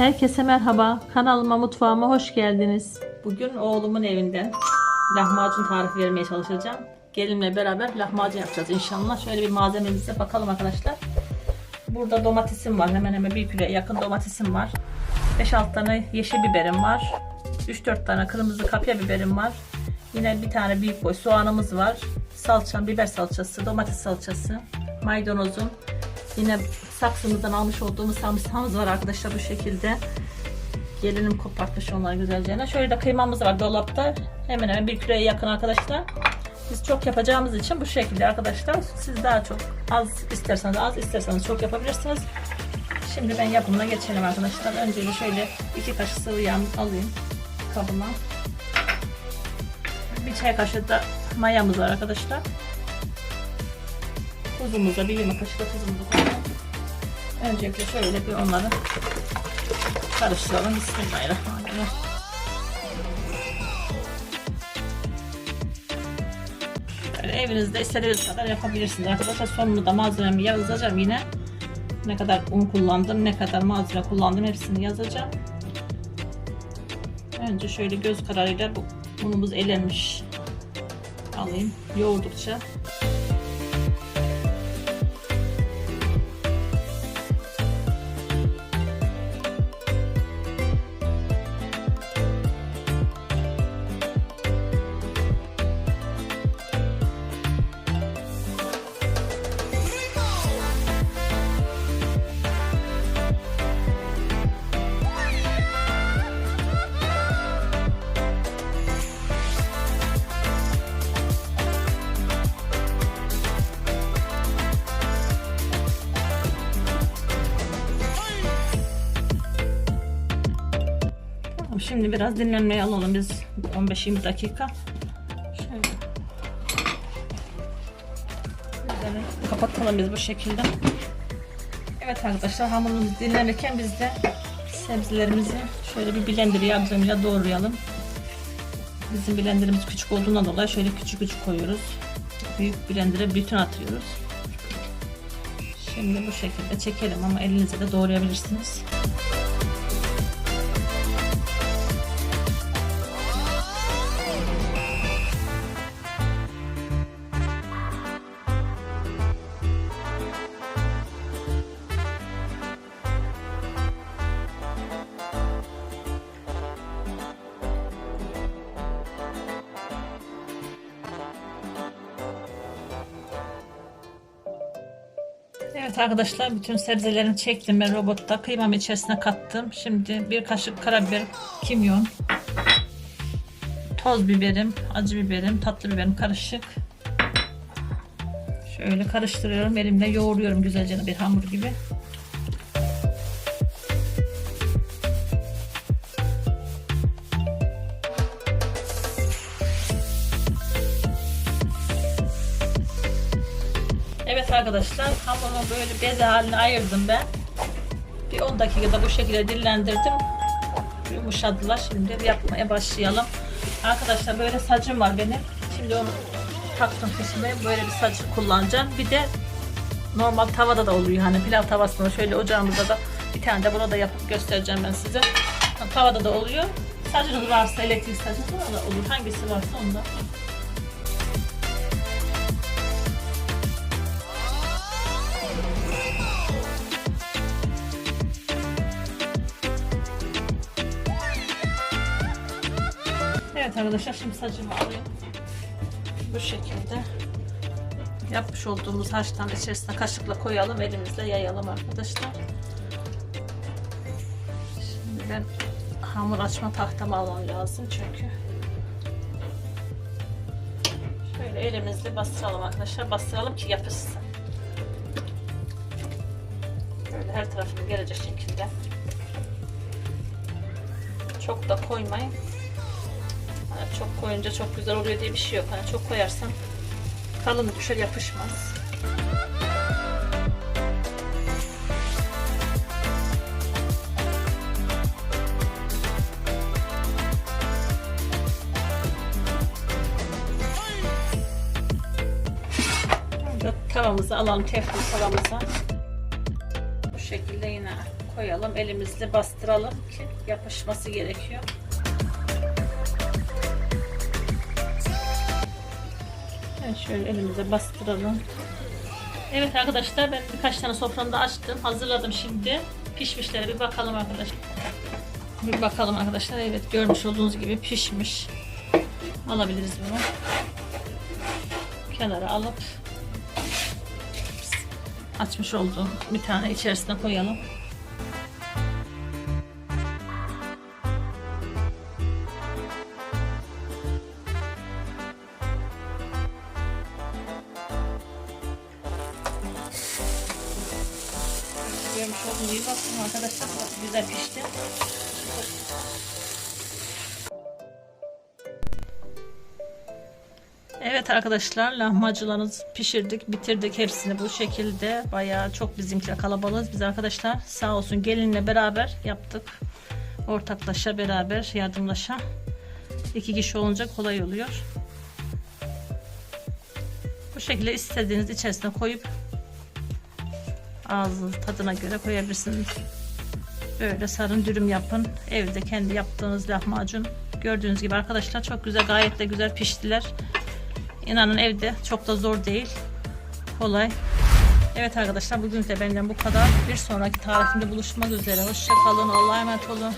Herkese merhaba. Kanalıma mutfağıma hoş geldiniz. Bugün oğlumun evinde lahmacun tarifi vermeye çalışacağım. Gelinle beraber lahmacun yapacağız inşallah. Şöyle bir malzememize bakalım arkadaşlar. Burada domatesim var. Hemen hemen bir kilo yakın domatesim var. 5-6 tane yeşil biberim var. 3-4 tane kırmızı kapya biberim var. Yine bir tane büyük boy soğanımız var. Salçam, biber salçası, domates salçası, maydanozum. Yine saksımızdan almış olduğumuz sarımsağımız var arkadaşlar bu şekilde. Gelinim kopartmış onlar güzelce. Şöyle de kıymamız var dolapta. Hemen hemen bir kiloya yakın arkadaşlar. Biz çok yapacağımız için bu şekilde arkadaşlar. Siz daha çok az isterseniz az isterseniz çok yapabilirsiniz. Şimdi ben yapımına geçelim arkadaşlar. Önce şöyle iki kaşık sıvı yağ alayım kabıma. Bir çay kaşığı da mayamız var arkadaşlar. Tuzumuza bir yemek kaşığı tuzumuzu. Öncelikle şöyle bir onları karıştıralım. Bismillahirrahmanirrahim. Böyle evinizde istediğiniz kadar yapabilirsiniz arkadaşlar. Sonunu da malzememi yazacağım yine. Ne kadar un kullandım, ne kadar malzeme kullandım hepsini yazacağım. Önce şöyle göz kararıyla bu unumuz elenmiş alayım yoğurdukça. Şimdi biraz dinlenmeye alalım biz 15-20 dakika. Şöyle. Kapatalım biz bu şekilde. Evet arkadaşlar hamurumuz dinlenirken biz de sebzelerimizi şöyle bir blender yardımıyla doğrayalım. Bizim blenderimiz küçük olduğundan dolayı şöyle küçük küçük koyuyoruz. Büyük blender'a bütün atıyoruz. Şimdi bu şekilde çekelim ama elinizle de doğrayabilirsiniz. Evet arkadaşlar bütün sebzelerini çektim ben robotta. Kıymamı içerisine kattım. Şimdi bir kaşık karabiber, kimyon, toz biberim, acı biberim, tatlı biberim karışık. Şöyle karıştırıyorum. Elimle yoğuruyorum güzelce bir hamur gibi. Arkadaşlar hamurumu böyle beze haline ayırdım ben. Bir 10 dakikada bu şekilde dillendirdim. Yumuşadılar. Şimdi yapmaya başlayalım. Arkadaşlar böyle sacım var benim. Şimdi onu taktım peşime. Böyle bir sacı kullanacağım. Bir de normal tavada da oluyor. Hani pilav tavasında şöyle ocağımızda da bir tane de burada yapıp göstereceğim ben size. Tavada da oluyor. Sacınız varsa elektrik sacı da olur. Hangisi varsa onda. Evet arkadaşlar şimdi saçımı alayım. Bu şekilde yapmış olduğumuz harçtan içerisine kaşıkla koyalım. Elimizle yayalım arkadaşlar. Şimdi ben hamur açma tahtamı almam lazım çünkü. Şöyle elimizle bastıralım arkadaşlar. Bastıralım ki yapışsın. Böyle her tarafına gelecek şekilde. Çok da koymayın. Çok koyunca çok güzel oluyor diye bir şey yok. Hani çok koyarsan kalın düşer yapışmaz. Tavamızı alalım teflon tavamıza. Bu şekilde yine koyalım. Elimizle bastıralım ki yapışması gerekiyor. Evet şöyle elimize bastıralım. Evet arkadaşlar ben birkaç tane soframda açtım. Hazırladım şimdi. Pişmişlere bir bakalım arkadaşlar. Bir bakalım arkadaşlar. Evet görmüş olduğunuz gibi pişmiş. Alabiliriz bunu. Kenara alıp açmış olduğum bir tane içerisine koyalım. Olduğunuz gibi bakın arkadaşlar çok güzel pişti. Evet arkadaşlar lahmacunlarımızı pişirdik bitirdik hepsini bu şekilde. Bayağı çok bizimkiler kalabalığız. Biz arkadaşlar sağ olsun gelinle beraber yaptık. Ortaklaşa beraber yardımlaşa iki kişi olunca kolay oluyor. Bu şekilde istediğiniz içerisine koyup ağzınız tadına göre koyabilirsiniz böyle sarın dürüm yapın evde kendi yaptığınız lahmacun gördüğünüz gibi arkadaşlar çok güzel gayet de güzel piştiler İnanın evde çok da zor değil. Kolay. Evet arkadaşlar bugün de benden bu kadar. Bir sonraki tarifimde buluşmak üzere. Hoşçakalın. Allah'a emanet olun.